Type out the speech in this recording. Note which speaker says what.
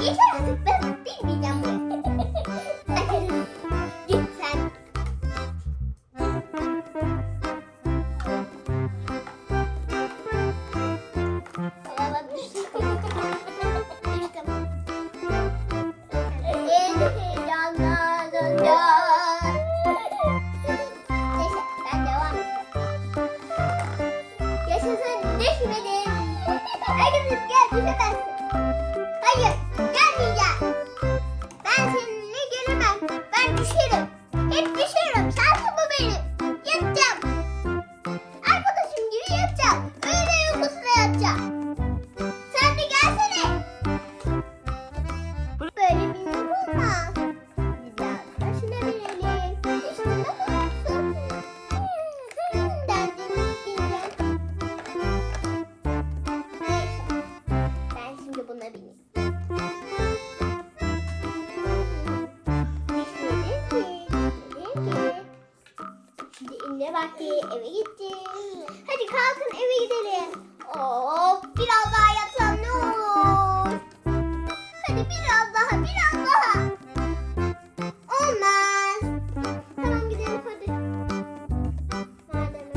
Speaker 1: Yeter ben bilmeyeceğim. Hadi git sen. Yaşasın düşmedim. Herkes gel düşemezsin. Hiçbir İnne vakti eve gideceğiz. Hadi kalkın eve gidelim. Of biraz daha yatsam ne olur. Hadi biraz daha biraz daha. Olmaz. Tamam gidelim hadi. Madem.